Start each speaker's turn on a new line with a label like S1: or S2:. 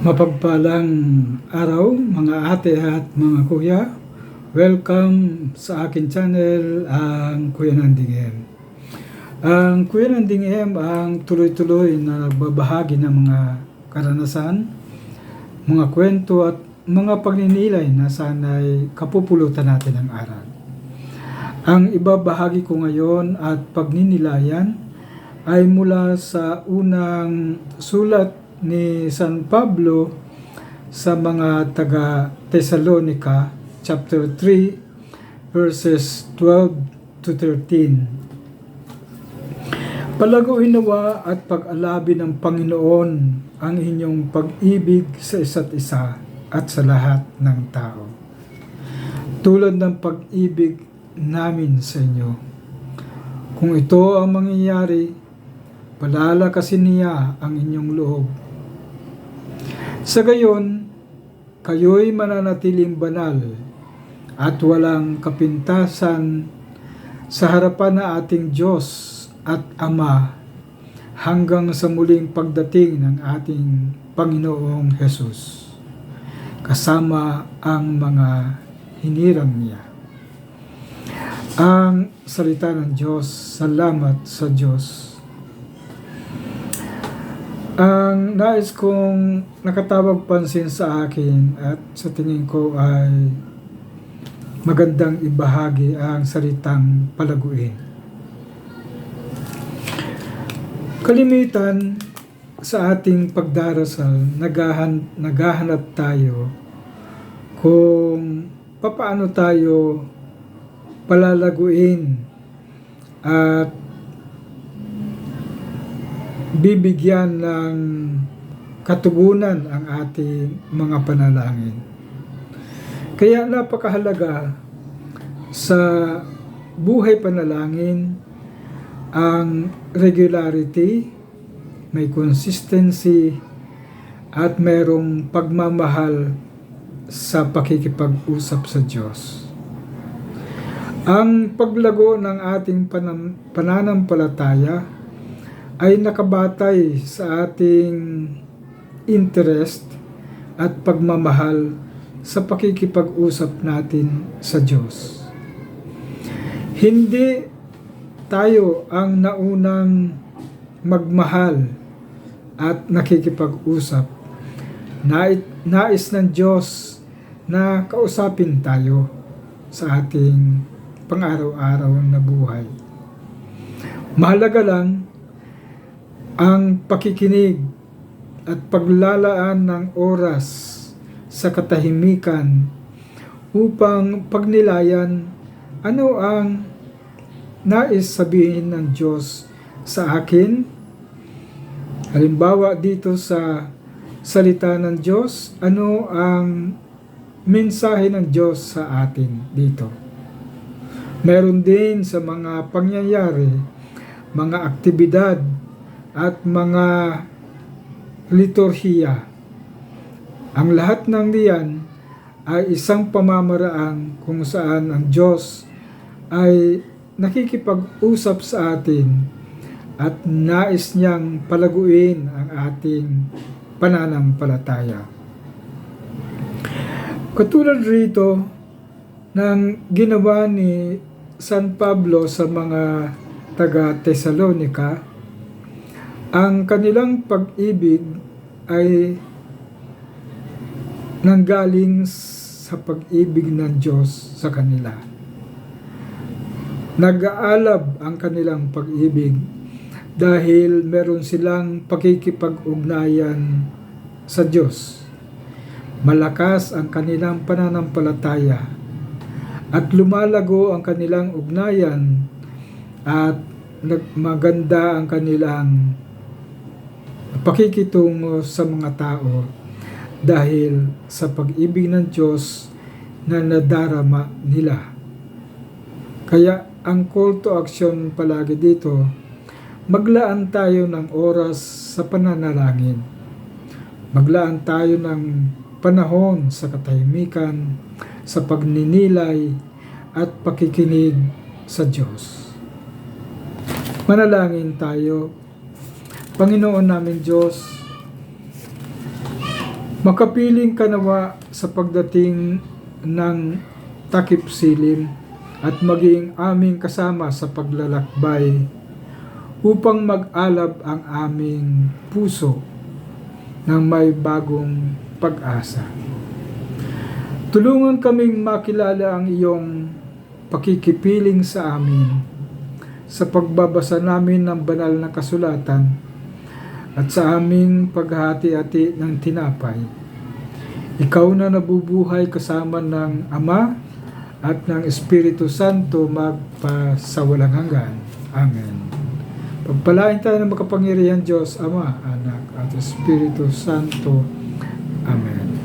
S1: Mapagpalang araw mga ate at mga kuya. Welcome sa akin channel, ang Kuya Nanding M. Ang Kuya Nanding M ang tuloy-tuloy na nagbabahagi ng mga karanasan, mga kwento at mga pagninilay na sana'y kapupulutan natin ng aral. Ang ibabahagi ko ngayon at pagninilayan ay mula sa unang sulat ni San Pablo sa mga taga Thessalonica chapter 3 verses 12 to 13. Palaguin nawa at pag-alabi ng Panginoon ang inyong pag-ibig sa isa't isa at sa lahat ng tao. Tulad ng pag-ibig namin sa inyo. Kung ito ang mangyayari, palalakasin niya ang inyong loob sa gayon, kayo'y mananatiling banal at walang kapintasan sa harapan ng ating Diyos at Ama hanggang sa muling pagdating ng ating Panginoong Hesus kasama ang mga hinirang niya. Ang salita ng Diyos, salamat sa Diyos. Ang nais kong nakatawag pansin sa akin at sa tingin ko ay magandang ibahagi ang salitang palaguin. Kalimitan sa ating pagdarasal, naghahan, naghahanap tayo kung papaano tayo palalaguin at bibigyan ng katugunan ang ating mga panalangin. Kaya napakahalaga sa buhay panalangin ang regularity, may consistency, at mayroong pagmamahal sa pakikipag-usap sa Diyos. Ang paglago ng ating pananampalataya ay nakabatay sa ating interest at pagmamahal sa pakikipag-usap natin sa Diyos. Hindi tayo ang naunang magmahal at nakikipag-usap. Nais, ng Diyos na kausapin tayo sa ating pang-araw-araw na buhay. Mahalaga lang ang pakikinig at paglalaan ng oras sa katahimikan upang pagnilayan ano ang nais sabihin ng Diyos sa akin. Halimbawa dito sa salita ng Diyos, ano ang mensahe ng Diyos sa atin dito. Meron din sa mga pangyayari, mga aktibidad at mga liturhiya. Ang lahat ng diyan ay isang pamamaraan kung saan ang Diyos ay nakikipag-usap sa atin at nais niyang palaguin ang ating pananampalataya. Katulad rito ng ginawa ni San Pablo sa mga taga Thessalonica, ang kanilang pag-ibig ay nanggaling sa pag-ibig ng Diyos sa kanila. Nag-aalab ang kanilang pag-ibig dahil meron silang pakikipag-ugnayan sa Diyos. Malakas ang kanilang pananampalataya at lumalago ang kanilang ugnayan at maganda ang kanilang pakikitungo sa mga tao dahil sa pag-ibig ng Diyos na nadarama nila. Kaya ang call to action palagi dito, maglaan tayo ng oras sa pananalangin. Maglaan tayo ng panahon sa katahimikan, sa pagninilay at pakikinig sa Diyos. Manalangin tayo Panginoon namin Diyos, Makapiling ka nawa sa pagdating ng takip silim at maging aming kasama sa paglalakbay upang mag-alab ang aming puso ng may bagong pag-asa. Tulungan kaming makilala ang iyong pakikipiling sa amin sa pagbabasa namin ng banal na kasulatan at sa aming paghati-hati ng tinapay. Ikaw na nabubuhay kasama ng Ama at ng Espiritu Santo magpasawalang hanggan. Amen. Pagpalain tayo ng makapangyarihan Diyos, Ama, Anak, at Espiritu Santo. Amen.